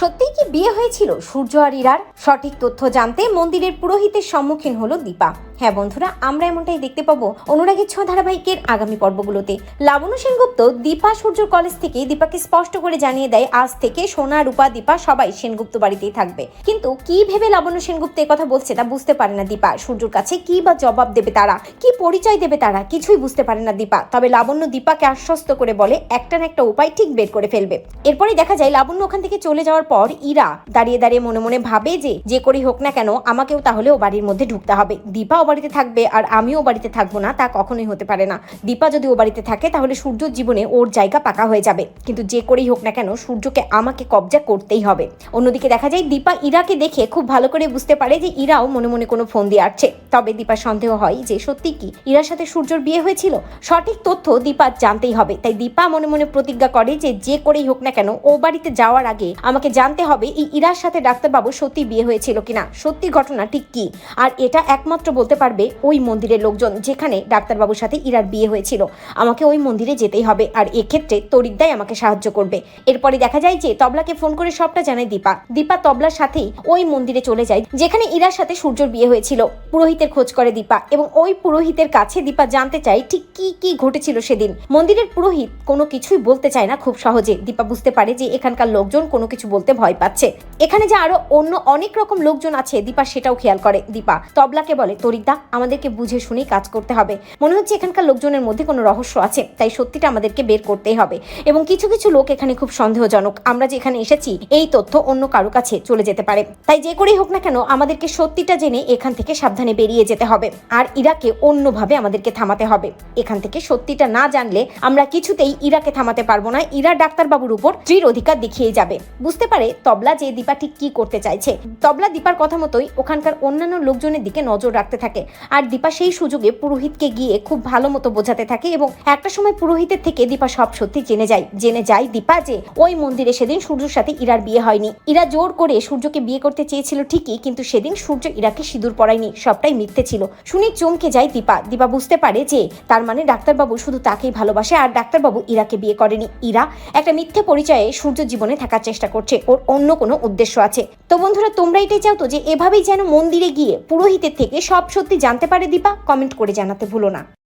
সত্যিই কি বিয়ে হয়েছিল? সূর্য আর ইরার? সঠিক তথ্য জানতে মন্দিরের পুরোহিতের সম্মুখীন হলো দীপা। হ্যাঁ বন্ধুরা, আমরা এমনটাই দেখতে পাবো অনুরাগের ছোঁয়া ধারাবাহিকের আগামী পর্বগুলোতে। লাবণ্য সেনগুপ্ত দীপা সূর্যর কলেজ থেকে দীপাকে স্পষ্ট করে জানিয়ে দেয়, আজ থেকে সোনা, রূপা, দীপা সবাই সেনগুপ্ত বাড়িতেই থাকবে। কিন্তু কি ভেবে লাবণ্য সেনগুপ্ত কথা বলছে তা বুঝতে পারে না দীপা। সূর্যর কাছে কি বা জবাব দেবে তারা? কি পরিচয় দেবে তারা? কিছুই বুঝতে পারে না দীপা। তবে লাবণ্য দীপাকে আশ্বস্ত করে বলে, একটা না একটা উপায় ঠিক বের করে ফেলবে। এরপরে দেখা যায়, লাবণ্য ওখান থেকে চলে যাওয়ার পর ইরা দাঁড়িয়ে দাঁড়িয়ে মনে মনে ভাবে যে যে করেই হোক না কেন, আমাকেও তাহলে ও বাড়ির মধ্যে ঢুকতে হবে। দীপা ও বাড়িতে থাকবে আর আমিও বাড়িতে থাকব না, তা কখনোই হতে পারে না। দীপা যদি ও বাড়িতে থাকে, তাহলে সূর্যর জীবনে ওর জায়গা পাকা হয়ে যাবে। কিন্তু যে করেই হোক না কেন, সূর্যকে আমাকে কবজা করতেই হবে। অন্যদিকে দেখা যায়, দীপা ইরাকে দেখে খুব ভালো করে বুঝতে পারে যে, ইরাও মনে মনে কোনো ফোন দিয়ে আসছে। তবে দীপার সন্দেহ হয় যে, সত্যি কি ইরার সাথে সূর্যর বিয়ে হয়েছিল? সঠিক তথ্য দীপা জানতেই হবে। তাই দীপা মনে মনে প্রতিজ্ঞা করে যে যে করেই হোক না কেন, ও বাড়িতে যাওয়ার আগে আমাকে জানতে হবে এই ইরার সাথে ডাক্তারবাবু সত্যি বিয়ে হয়েছিল কিনা। সত্যি ঘটনা ঠিক কি? আর এটা একমাত্র বলতে পারবে ওই মন্দিরের লোকজন যেখানে ডাক্তারবাবুর সাথে ইরার বিয়ে হয়েছিল। আমাকে ওই মন্দিরে যেতেই হবে আর এক্ষেত্রে তরিদ্দাই আমাকে সাহায্য করবে। এরপরে দেখা যায় যে তবলাকে ফোন করে সবটা জানায় দীপা। দীপা তবলার সাথেই ওই মন্দিরে চলে যায়, যেখানে ইরার সাথে সূর্যর বিয়ে হয়েছিল। পুরোহিতের খোঁজ করে দীপা এবং ওই পুরোহিতের কাছে দীপা জানতে চায় ঠিক কি কি ঘটেছিল সেদিন। মন্দিরের পুরোহিত কোনো কিছুই বলতে চায় না খুব সহজে। দীপা বুঝতে পারে যে এখানকার লোকজন কোনো কিছু বলতে ভয় পাচ্ছে। এখানে যে আরও অন্য অনেক রকম লোকজন আছে, দীপা সেটাও খেয়াল করে। দীপা, তবলাকে বলে তরিদা আমাদেরকে বুঝে শুনেই কাজ করতে হবে। মনে হচ্ছে এখানকার লোকজনের মধ্যে কোনো রহস্য আছে, তাই সত্যিটা আমাদেরকে বের করতেই হবে। এবং কিছু কিছু লোক এখানে খুব সন্দেহজনক। আমরা যে এখানে এসেছি, এই তথ্য অন্য কারও কাছে চলে যেতে পারে। তাই যে করেই হোক না কেন, আমাদেরকে সত্যিটা জেনে এখান থেকে সাবধানে বেরিয়ে যেতে হবে। আর ইরাকে অন্যভাবে আমাদেরকে থামাতে হবে। এখান থেকে সত্যিটা না জানলে আমরা কিছুতেই ইরাকে থামাতে পারব না। ইরা ডাক্তারবাবুর উপর দৃঢ় অধিকার দেখিয়ে যাবে। বুঝতে পারে তবলা যে দীপা ঠিক কি করতে চাইছে। তবলা দীপার কথা মতোই ওখানকার অন্যান্য লোকজনের দিকে নজর রাখতে থাকে। আর দীপা সেই সুযোগে পুরোহিতকে গিয়ে খুব ভালো মতো বোঝাতে থাকে এবং একটা সময় পুরোহিতের থেকে দীপা সব সত্যি জেনে যায়। জেনে যায় দীপা যে ওই মন্দিরে সেদিন সূর্যর সাথে ইরার বিয়ে হয়নি। ইরা জোর করে সূর্যকে বিয়ে করতে চেয়েছিল ঠিকই, কিন্তু সেদিন সূর্য ইরাকে সিঁদুর পরায়নি, সবটাই মিথ্যে ছিল। শুনে চমকে যায় দীপা। দীপা বুঝতে পারে যে তার মানে ডাক্তারবাবু শুধু তাকেই ভালোবাসে আর ডাক্তারবাবু ইরাকে বিয়ে করেনি। ইরা একটা মিথ্যে পরিচয়ে সূর্য জীবনে থাকার চেষ্টা করছে। ওর অন্য কোনো উদ্দেশ্য আছে। তো বন্ধুরা, তোমরা এটাই চাও তো যে এভাবেই যেন মন্দিরে গিয়ে পুরোহিতের থেকে সব সত্যি জানতে পারে দীপা? কমেন্ট করে জানাতে ভুলো না।